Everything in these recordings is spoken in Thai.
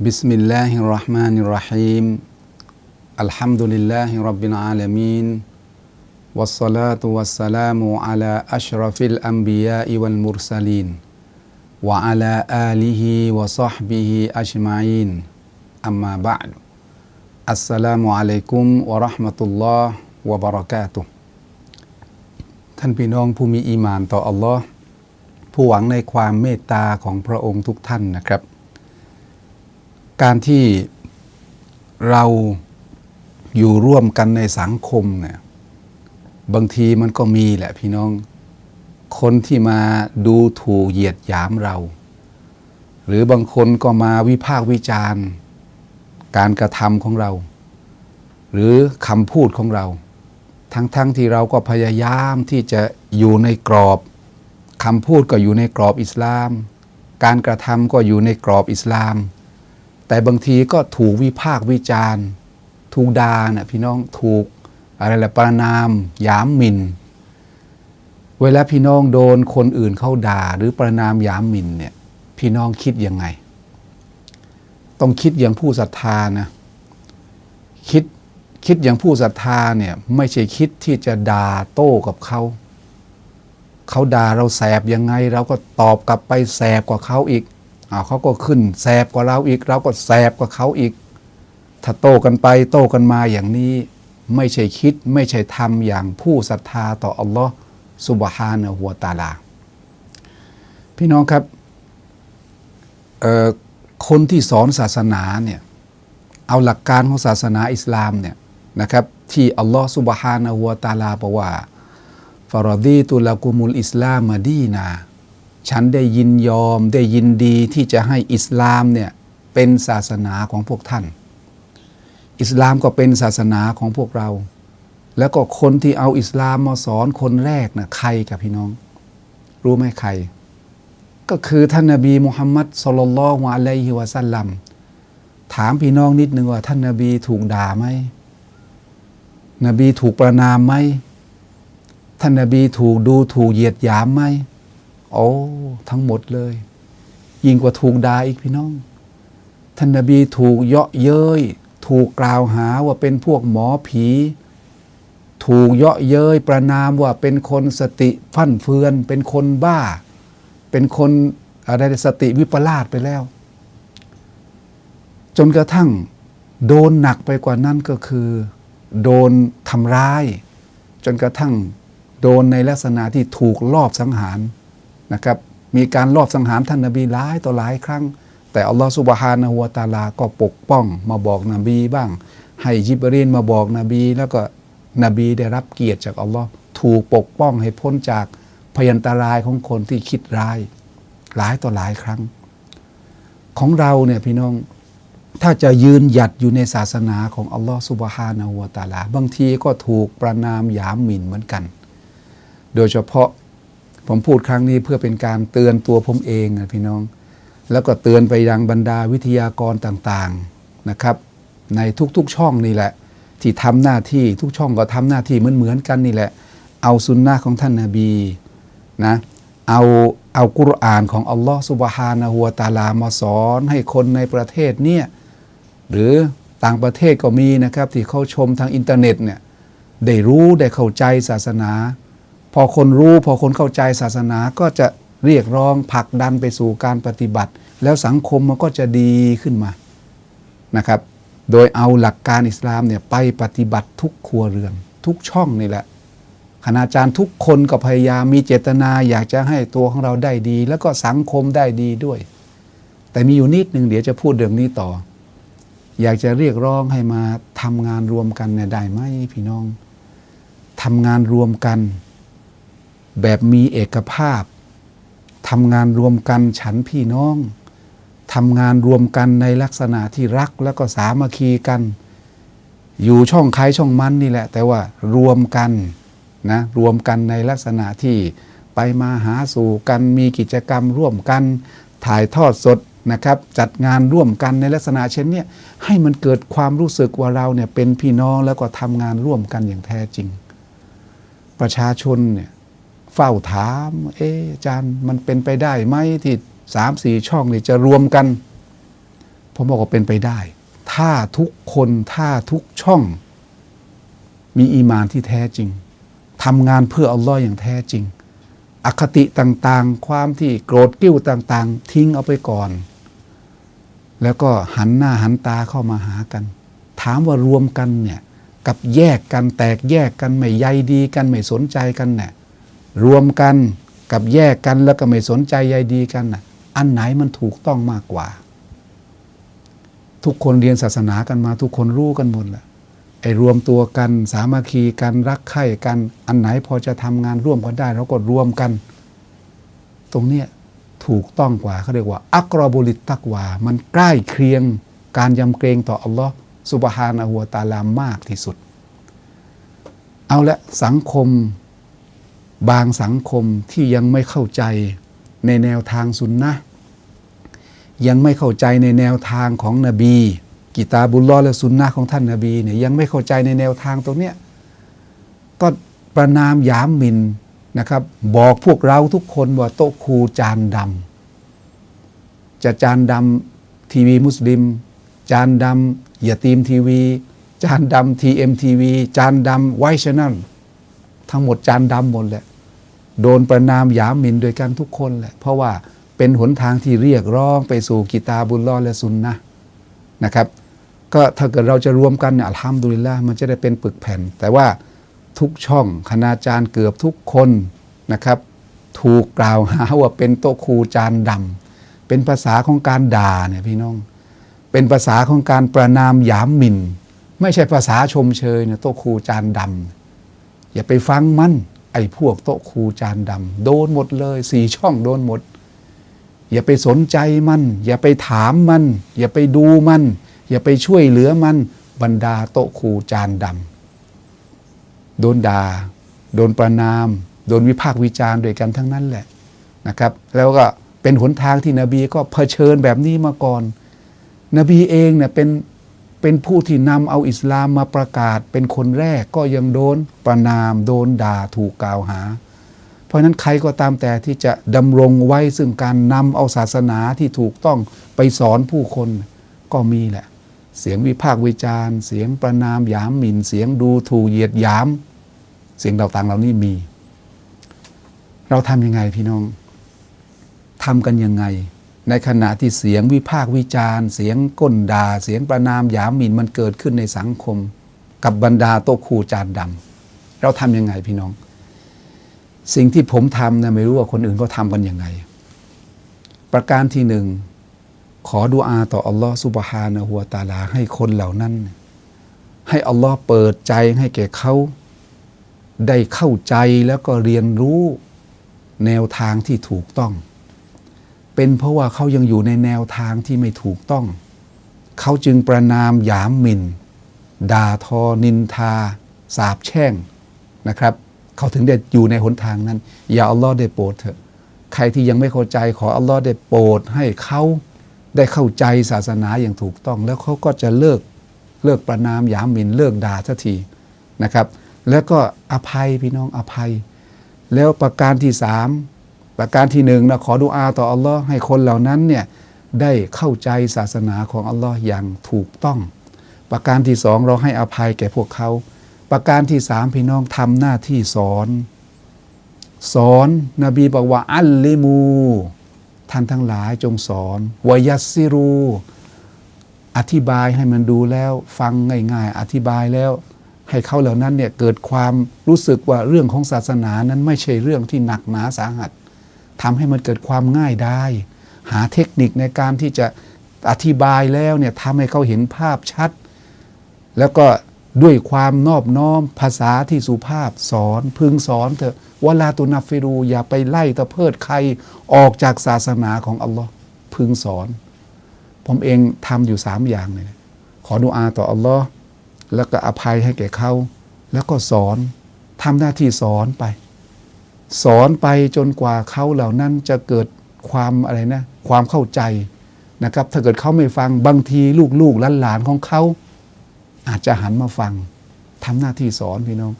بسم الله الرحمن الرحيم الحمد لله رب العالمين والصلاة والسلام على أشرف الأنبياء والمرسلين وعلى آله وصحبه أجمعين أما بعد السلام عليكم ورحمة الله وبركاته ท่านพี่น้องผู้มีอีหมานต่ออัลลอฮ์ผู้หวังในความเมตตาของพระองค์ทุกท่านนะครับ การที่เราอยู่ร่วมกันในสังคมเนี่ยบางทีมันก็มีแหละพี่น้อง คนที่มาดูถูกเหยียดหยามเรา หรือบางคนก็มาวิพากษ์วิจารณ์ การกระทำของเรา หรือคำพูดของเรา ทั้งๆทที่เราก็พยายามที่จะอยู่ในกรอบคำพูดก็อยู่ในกรอบอิสลาม การกระทำก็อยู่ในกรอบอิสลาม แต่บางทีก็ถูกวิพากษ์วิจารณ์ ถูกด่านะพี่น้องถูกอะไรละประนามยามหมิน่น เวลาพี่น้องโดนคนอื่นเข้าด่าหรือประนามยามหมิ่นเนี่ยพี่น้องคิดยังไง ต้องคิดอย่างผู้ศรัทธานะคิดคิดอย่างผู้ศรัทธาเนี่ยไม่ใช่คิดที่จะด่าโต้กับเขา เขาด่าเราแสบยังไง เราก็ตอบกลับไปแสบกว่าเขาอีก เขาก็ขึ้นแสบกว่าเราอีก เราก็แสบกว่าเขาอีก ถ้าโต้กันไปโต้กันมาอย่างนี้ไม่ใช่คิดไม่ใช่ทำอย่างผู้ศรัทธาต่ออัลลอฮ์สุบฮานะหัวตาลา พี่น้องครับคนที่สอนศาสนาเนี่ยเอาหลักการของศาสนาอิสลามเนี่ยนะครับที่อัลลอฮ์สุบฮานะหัวตาลาบอกว่าฟารดีตุลกุมุลอิสลามมาดีนา ฉันได้ยินยอมได้ยินดีที่จะให้อิสลามเนี่ยเป็นศาสนาของพวกท่าน อิสลามก็เป็นศาสนาของพวกเรา แล้วก็คนที่เอาอิสลามมาสอนคนแรกนะ่ะใครกับพี่น้อง รู้ไหมใคร ก็คือท่านนาบีมุฮัมมัดสุลลัลฮุอะลัยฮิวะสัลลัมถามพี่น้องนิดนึงว่า ท่านนาบีถูกด่าไหมนบีถูกประนามไหมท่านนาบีถูกดูถูกเหยียดหยามไหม โอ้ทั้งหมดเลย ยิ่งกว่าถูกด่าอีกพี่น้อง ท่านนาบีถูกเยาะเย้ยถูกกล่าวหาว่าเป็นพวกหมอผี ถูกเยาะเย้ยประนามว่าเป็นคนสติฟั่นเฟือน เป็นคนบ้า เป็นคนอะไรสติวิปลาสไปแล้ว จนกระทั่งโดนหนักไปกว่านั้นก็คือ โดนทำร้าย จนกระทั่งโดนในลักษณะที่ถูกลอบสังหาร นะครับมีการลอบสังหารท่านนาบีหลายต่อหลายครั้ง แต่อัลลอฮฺสุบฮานะฮุวตาลาก็ปกป้องมาบอกนบีบ้าง ให้ยิบรีนมาบอกนบี แล้วก็นบีได้รับเกียรติจากอัลลอฮ์ถูกปกป้องให้พ้นจากพยันตรายของคนที่คิดร้าย หลายต่อหลายครั้ง ของเราเนี่ยพี่น้องถ้าจะยืนหยัดอยู่ในศาสนาของอัลลอฮ์สุบฮานะฮุวตาลา บางทีก็ถูกประนามหยามหมิ่นเหมือนกัน โดยเฉพาะ ผมพูดครั้งนี้เพื่อเป็นการเตือนตัวผมเองนะพี่น้อง แล้วก็เตือนไปยังบรรดาวิทยากรต่างๆนะครับ ในทุกๆช่องนี่แหละ ที่ทำหน้าที่ทุกช่องก็ทำหน้าที่เหมือนๆกันนี่แหละ เอาสุนนะของท่านนาบีนะเอาเอากุรอานของอัลลอฮ์สุบฮานะฮัวตาลามาสอนให้คนในประเทศเนี่ยหรือต่างประเทศก็มีนะครับที่เขาชมทางอินเทอร์เน็ตเนี่ยได้รู้ได้เข้าใจศาสนา พอคนรู้พอคนเข้าใจศาสนาก็จะเรียกร้องผลักดันไปสู่การปฏิบัติ แล้วสังคมมันก็จะดีขึ้นมานะครับ โดยเอาหลักการอิสลามเนี่ยไปปฏิบัติทุกครัวเรือนทุกช่องนี่แหละคณาจารย์ทุกคนก็พยายามมีเจตนาอยากจะให้ตัวของเราได้ดี แล้วก็สังคมได้ดีด้วย แต่มีอยู่นิดหนึ่งเดี๋ยวจะพูดเรื่องนี้ต่อ อยากจะเรียกร้องให้มาทำงานรวมกันเนี่ยได้ไหมพี่น้องทำงานรวมกัน แบบมีเอกภาพทำงานรวมกันฉันพี่น้องทำงานรวมกันในลักษณะที่รักแล้วก็สามัคคีกัน อยู่ช่องใครช่องมันนี่แหละ แต่ว่ารวมกันนะรวมกันในลักษณะที่ไปมาหาสู่กันมีกิจกรรมร่วมกัน ถ่ายทอดสดนะครับ จัดงานร่วมกันในลักษณะเช่นนี้ให้มันเกิดความรู้สึกว่าเราเนี่ยเป็นพี่น้องแล้วก็ทำงานร่วมกันอย่างแท้จริง ประชาชนเนี่ย เฝ้าถาม เอ๊อาจารย์มันเป็นไปได้ไหมที่สามสี่ช่องนี่จะรวมกัน ผมบอกว่าเป็นไปได้ ถ้าทุกคนถ้าทุกช่อง มีอีมานที่แท้จริงทำงานเพื่ออัลลอฮ์อย่างแท้จริง อคติต่างๆ ความที่โกรธกิ้วต่างๆ ทิ้งเอาไปก่อน แล้วก็หันหน้าหันตาเข้ามาหากัน ถามว่ารวมกันเนี่ย กับแยกกันแตกแยกกันไม่ใยดีกันไม่สนใจกันเนี่ย รวมกันกับแยกกันแล้วก็ไม่สนใจใยดีกันน่ะอันไหนมันถูกต้องมากกว่า ทุกคนเรียนศาสนากันมา ทุกคนรู้กันหมดแหละไอ้รวมตัวกัน สามัคคีกันรักใคร่กัน อันไหนพอจะทำงานร่วมกันได้เราก็รวมกัน ตรงเนี้ยถูกต้องกว่าเขาเรียกว่า อักรบุลิตตักวา มันใกล้เคียงการยำเกรงต่ออัลลอฮ์สุบฮานะฮูวตาลามากที่สุด เอาละสังคม บางสังคมที่ยังไม่เข้าใจในแนวทางสุนนะยังไม่เข้าใจในแนวทางของนบี กิตาบุลลอและสุนนะของท่านนบีเนี่ยยังไม่เข้าใจในแนวทางตรงเนี้ยก็ประนามยามมินนะครับ บอกพวกเราทุกคนว่าโต๊ะครูจานดำจะจานดำทีวีมุสลิม จานดำอย่าตีมทีวี จานดำทีเอ็มทีวีจานดำไวชแนลทั้งหมดจานดำหมดแหละ โดนประนามหยามหมิ่นโดยกันทุกคนแหละเพราะว่าเป็นหนทางที่เรียกร้องไปสู่กิตาบุลลอฮ์และซุนนะนะครับ ก็ถ้าเกิดเราจะรวมกันเนี่ยอัลฮัมดุลิลละมันจะได้เป็นปึกแผ่น แต่ว่าทุกช่องคณาจารย์เกือบทุกคนนะครับ ถูกกล่าวหาว่าเป็นโต๊ะครูจานดำเป็นภาษาของการด่าเนี่ยพี่น้อง เป็นภาษาของการประนามหยามหมิ่น ไม่ใช่ภาษาชมเชยเนี่ยโต๊ะครูจานดำอย่าไปฟังมัน ไอ้พวกโต๊ะครูจานดำโดนหมดเลยสี่ช่องโดนหมด อย่าไปสนใจมัน อย่าไปถามมัน อย่าไปดูมัน อย่าไปช่วยเหลือมัน บรรดาโต๊ะครูจานดำโดนด่า โดนประนาม โดนวิพากษ์วิจารณ์ด้วยกันทั้งนั้นแหละนะครับ แล้วก็เป็นหนทางที่นบีก็เผชิญแบบนี้มาก่อน นบีเองเนี่ยเป็น เป็นผู้ที่นำเอาอิสลามมาประกาศ เป็นคนแรกก็ยังโดนประนามโดนด่าถูกกล่าวหา เพราะนั้นใครก็ตามแต่ที่จะดำรงไว้ซึ่งการนำเอาศาสนาที่ถูกต้องไปสอนผู้คนก็มีแหละ เสียงวิพากษ์วิจารณ์ เสียงประนามหยามหมิ่นเสียงดูถูกเหยียดหยาม เสียงต่างๆเหล่านี้มี เราทำยังไงพี่น้องทำกันยังไง ในขณะที่เสียงวิพากษ์วิจารณ์ เสียงก้นด่า เสียงประนามหยามหมิ่นมันเกิดขึ้นในสังคม กับบรรดาโต๊ะครูจานดำเราทำยังไงพี่น้อง สิ่งที่ผมทำนะไม่รู้ว่าคนอื่นเขาทำกันยังไง ประการที่หนึ่งขอดุอาต่ออัลลอฮ์ซุบฮานะฮูวตาลาให้คนเหล่านั้น ให้อัลลอฮ์เปิดใจให้แก่เขาได้เข้าใจแล้วก็เรียนรู้แนวทางที่ถูกต้อง เป็นเพราะว่าเขายังอยู่ในแนวทางที่ไม่ถูกต้อง เขาจึงประนามหยามหมิน่น ด่าทอ นินทา สาบแช่งนะครับ เขาถึงได้อยู่ในหนทางนั้น อย่าอัลลอฮ์ได้โปรดเถอะ ใครที่ยังไม่เข้าใจขออัลลอฮ์ได้โปรดให้เขาได้เข้าใจศาสนาอย่างถูกต้อง แล้วเขาก็จะเลิกเลิกประนามหยามหมิน่นเลิกด่าสักทีนะครับ แล้วก็อภัยพี่น้องอภัย แล้วประการที่สาม ประการที่หนึ่งนะขอดุอาต่ออัลลอฮ์ให้คนเหล่านั้นเนี่ยได้เข้าใจศาสนาของอัลลอฮ์อย่างถูกต้อง ประการที่สองเราให้อภัยแก่พวกเขา ประการที่สามพี่น้องทำหน้าที่สอน สอนนบีบอกว่าอัลลิมู ท่านทั้งหลายจงสอนวายัสซิรู อธิบายให้มันดูแล้วฟังง่าย ๆ อธิบายแล้วให้เขาเหล่านั้นเนี่ยเกิดความรู้สึกว่าเรื่องของศาสนานั้นไม่ใช่เรื่องที่หนักหนาสาหัส ทำให้มันเกิดความง่ายได้ หาเทคนิคในการที่จะอธิบายแล้วเนี่ยทำให้เขาเห็นภาพชัด แล้วก็ด้วยความนอบน้อมภาษาที่สุภาพสอนพึงสอนเถอะวลาตุนัฟฟิรูอย่าไปไล่ตะเพิดใครออกจากศาสนาของอัลลอฮ์พึงสอน ผมเองทำอยู่สามอย่างเลยขอดุอาต่ออัลลอฮ์แล้วก็อภัยให้แก่เขา แล้วก็สอนทำหน้าที่สอนไป สอนไปจนกว่าเขาเหล่านั้นจะเกิดความอะไรนะ ความเข้าใจนะครับ ถ้าเกิดเขาไม่ฟังบางทีลูกๆหลานๆของเขา อาจจะหันมาฟังทำหน้าที่สอนพี่น้อง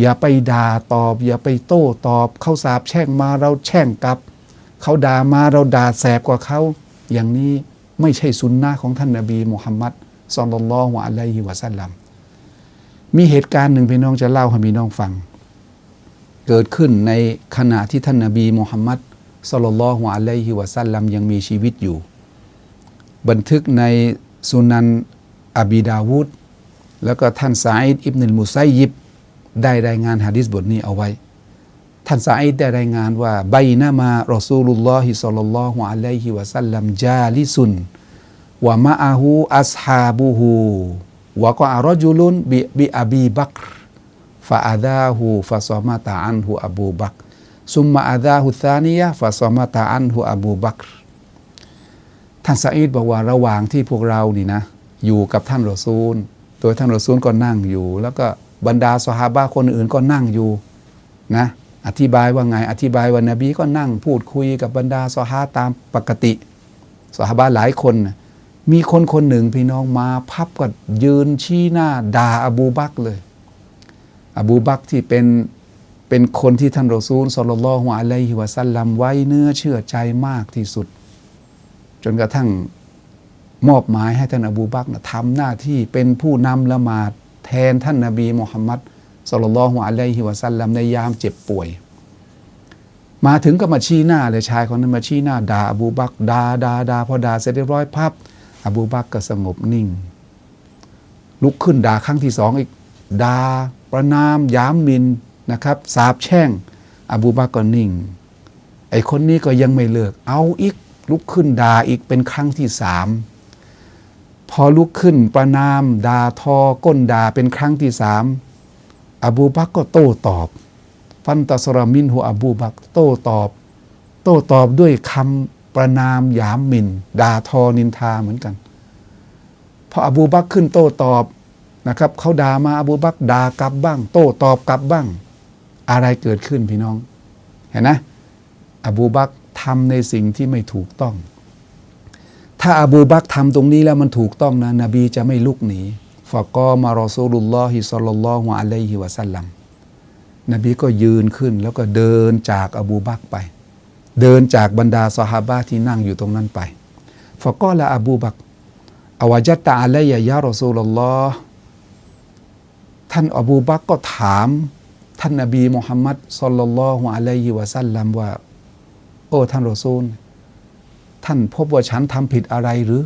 อย่าไปด่าตอบ อย่าไปโต้ตอบเขาสาบแช่งมาเราแช่งกลับเขาด่ามาเราด่าแสบกว่าเขาอย่างนี้ไม่ใช่สุนนะของท่านนาบีมุฮัมมัดสลลัลลอฮุอะลัยฮิวะสัลลัมมีเหตุการณ์หนึ่งพี่น้องจะเล่าให้พี่น้องฟัง เกิดขึ้นในขณะที่ท่านนาบีมุฮัมมัดสลลัลฮุอะลัยฮิวะสัลลัมยังมีชีวิตอยู่ บันทึกในสุนันอบีดาวูดแล้วก็ท่านซาอิดอิบนุลมุไซยิบ ได้รายงานฮะดิษบทนี้เอาไว้ ท่านซาอิดได้รายงานว่าไบนามารอซูลุลลอฮิศ็อลลัลลอฮุอะลัยฮิวะสัลลัมจาลิซุนวะมะอาฮูอัสฮาบูฮูวะกะอารจุลุนบิบิอบีบักร ฟะอาดาฮูฟะซอมาตะอันฮูอบูบักซุมมะอาดาฮูธานียะฟะซอมาตะอันฮูอบูบักรท่านซาอิดบอกว่าระหว่างที่พวกเรานี่นะ อยู่กับท่านรอซูล โดยท่านรอซูลก็นั่งอยู่ แล้วก็บรรดาสหาบะคนอื่นก็นั่งอยู่นะอธิบายว่าไง อธิบายว่านบีก็นั่งพูดคุยกับบรรดาสหาตามปกติสหาบะหลายคน มีคนคนหนึ่งพี่น้องมาพับก็ยืนชี้หน้าด่าอบูบักเลย อบูบักที่เป็นเป็นคนที่ท่านรอซูลสลลลลอฮุอะลัยฮิวะสัลลัมไว้เนื้อเชื่อใจมากที่สุด จนกระทั่งมอบหมายให้ท่านอบูบักนะทำหน้าที่เป็นผู้นำละหมาดแทนท่านนาบีมุฮัมมัดสลลลลอฮุอะลัยฮิวะสัลลัมในยามเจ็บป่วย มาถึงก็มาชี้หน้าเลยชายคนนั้นมาชี้หน้าด่าอบูบักด่าด่าด่าพอด่าเสร็จเรียบร้อยพับอบูบักก็สงบนิ่ง ลุกขึ้นด่าครั้งที่สองอีกด่า ประนามยามมินนะครับสาบแช่ง อบูบักรก็นิ่ง ไอคนนี้ก็ยังไม่เลิก เอาอีกลุกขึ้นด่าอีกเป็นครั้งที่สามพอลุกขึ้นประนามด่าทอก้นด่าเป็นครั้งที่สามอบูบักก็โต้ตอบ ฟันตัสรามินหัวอบูบักโต้ตอบ โต้ตอบด้วยคำประนามยามมินด่าทอนินทาเหมือนกันพออบูบักขึ้นโต้ตอบ นะครับเขาด่ามาอบูบักด่ากลับบ้าง โต้ตอบกลับบ้าง อะไรเกิดขึ้นพี่น้อง เห็นนะ อบูบักทำในสิ่งที่ไม่ถูกต้อง ถ้าอบูบักทำตรงนี้แล้วมันถูกต้องนะ นบีจะไม่ลุกหนีฟะกอมารอซูลุลลอฮิศ็อลลัลลอฮุอะลัยฮิวะสัลลัมนบีก็ยืนขึ้นแล้วก็เดินจากอบูบักไป เดินจากบรรดาสหาบะที่นั่งอยู่ตรงนั้นไปฟะกอละอบูบักอวาจัตตะอะลัยยะยารอซูลุลลอฮ์ ท่านอบูบักก็ถามท่านนบีมุฮัมมัดศ็อลลัลลอฮุอะลัยฮิวะสัลลัมว่า โอ้ท่านรอซูล ท่านพบว่าฉันทำผิดอะไรหรือ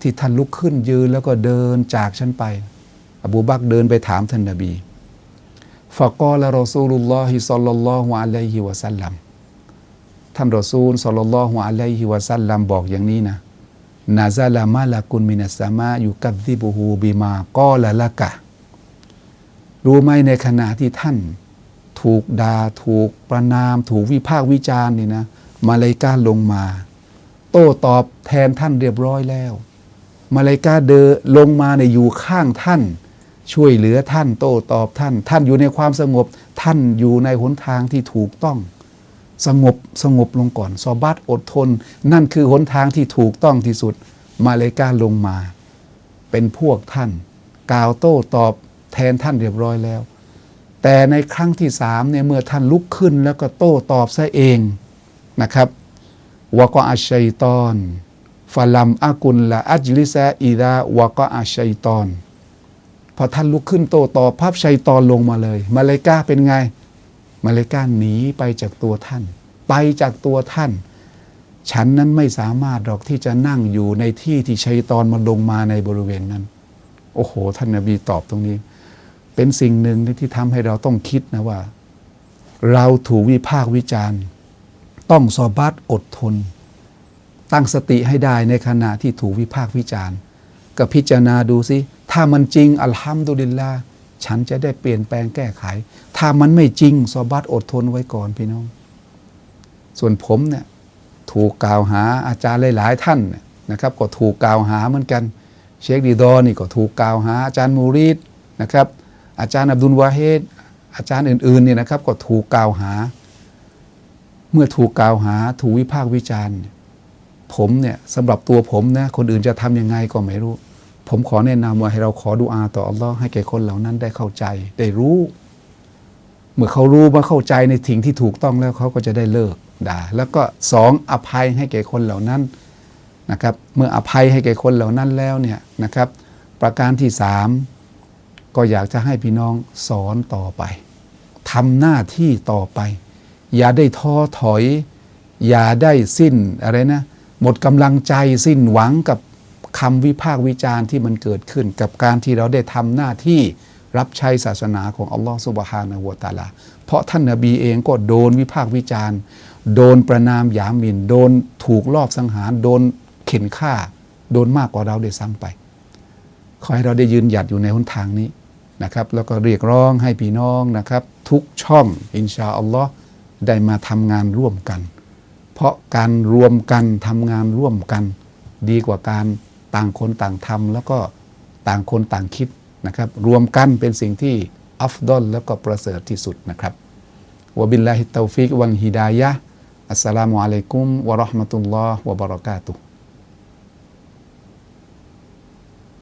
ที่ท่านลุกขึ้นยืนแล้วก็เดินจากฉันไป อบูบักเดินไปถามท่านนบีฟะกอละรอซูลุลลอฮิศ็อลลัลลอฮุอะลัยฮิวะสัลลัมท่านรอซูลศ็อลลัลลอฮุอะลัยฮิวะสัลลัมบอกอย่างนี้นะนาซาลามาลากุนมินัสสามายุกัดซิบุฮูบิมากอละละกะ รู้ไหมในขณะที่ท่าน ถูกดา่าถูกประนาม ถูกวิพากษ์วิจารณ์นี่นะมาเลกาลงมา โต้ตอบแทนท่านเรียบร้อยแล้ว มาเลกาเดินลงมาในอยู่ข้างท่าน ช่วยเหลือท่าน โต้ตอบท่าน ท่านอยู่ในความสงบ ท่านอยู่ในหนทางที่ถูกต้อง สงบสงบลงก่อนซอบัตอดทน นั่นคือหนทางที่ถูกต้องที่สุด มาเลกาลงมา เป็นพวกท่าน กล่าวโต้ตอบ แทนท่านเรียบร้อยแล้ว แต่ในครั้งที่สามเนี่ยเมื่อท่านลุกขึ้นแล้วก็โต้ตอบซะเองนะครับวกอาชัยตอนฟาลัมอากุลละอัจลิซะอีดาวกอาชัยตอน พอท่านลุกขึ้นโต้ตอบภาพชัยตอนลงมาเลย มาเลกาเป็นไง มาเลกาหนีไปจากตัวท่าน ไปจากตัวท่าน ฉันนั้นไม่สามารถหรอกที่จะนั่งอยู่ในที่ที่ชัยตอนมาลงมาในบริเวณนั้น โอ้โห ท่านนบีตอบตรงนี้ เป็นสิ่งหนึ่งที่ทำให้เราต้องคิดนะว่า เราถูกวิพากษ์วิจารณ์ ต้องสอบัตอดทน ตั้งสติให้ได้ในขณะที่ถูกวิพากษ์วิจารณ์ก็พิจารณาดูสิถ้ามันจริงอัลฮัมดุลิลลาห์ฉันจะได้เปลี่ยนแปลงแก้ไข ถ้ามันไม่จริงสอบัตอดทนไว้ก่อนพี่น้อง ส่วนผมเนี่ยถูกกล่าวหาอาจารย์หลาย ๆ ท่านเนี่ยนะครับ ก็ถูกกล่าวหาเหมือนกัน เชคดีดอนี่ก็ถูกกล่าวหาอาจารย์มูรีดนะครับ อาจารย์อับดุลวาเฮดอาจารย์อื่นๆเนี่ยนะครับก็ถูกกล่าวหา เมื่อถูกกล่าวหาถูกวิพากษ์วิจารณ์ ผมเนี่ยสำหรับตัวผมนะคนอื่นจะทำยังไงก็ไม่รู้ ผมขอแนะนำว่าให้เราขอดุอาต่ออัลลอฮ์ให้แก่คนเหล่านั้นได้เข้าใจได้รู้ เมื่อเขารู้ว่าเข้าใจในสิ่งที่ถูกต้องแล้วเขาก็จะได้เลิกด่าแล้วก็สองอภัยให้แก่คนเหล่านั้นนะครับ เมื่ออภัยให้แก่คนเหล่านั้นแล้วเนี่ยนะครับ ประการที่สาม ก็อยากจะให้พี่น้องสอนต่อไปทำหน้าที่ต่อไป อย่าได้ท้อถอย อย่าได้สิ้นอะไรนะหมดกำลังใจสิ้นหวังกับคำวิพากษ์วิจารณ์ที่มันเกิดขึ้น กับการที่เราได้ทำหน้าที่รับใช้ศาสนาของอัลลอฮฺสุบฮานะฮูวะตาลา เพราะท่านนบีเองก็โดนวิพากษ์วิจารณ์ โดนประนามหยามหมิน โดนถูกลอบสังหาร โดนเข็นฆ่า โดนมากกว่าเราได้ซ้ำไป อให้เราได้ยืนหยัดอยู่ในหนทางนี้นะครับ แล้วก็เรียกร้องให้พี่น้องนะครับ ทุกช่องอินชาอัลลอฮ์ได้มาทำงานร่วมกัน เพราะการรวมกันทำงานร่วมกัน ดีกว่าการต่างคนต่างทำแล้วก็ต่างคนต่างคิดนะครับ รวมกันเป็นสิ่งที่อัฟดอลแล้วก็ประเสริฐที่สุดนะครับวบิลลาฮิตตฟิกวันฮิดายะอัสสลามุอะลัยกุมวะราะห์มะตุลลอฮ์วะบะเราะกาตุฮ์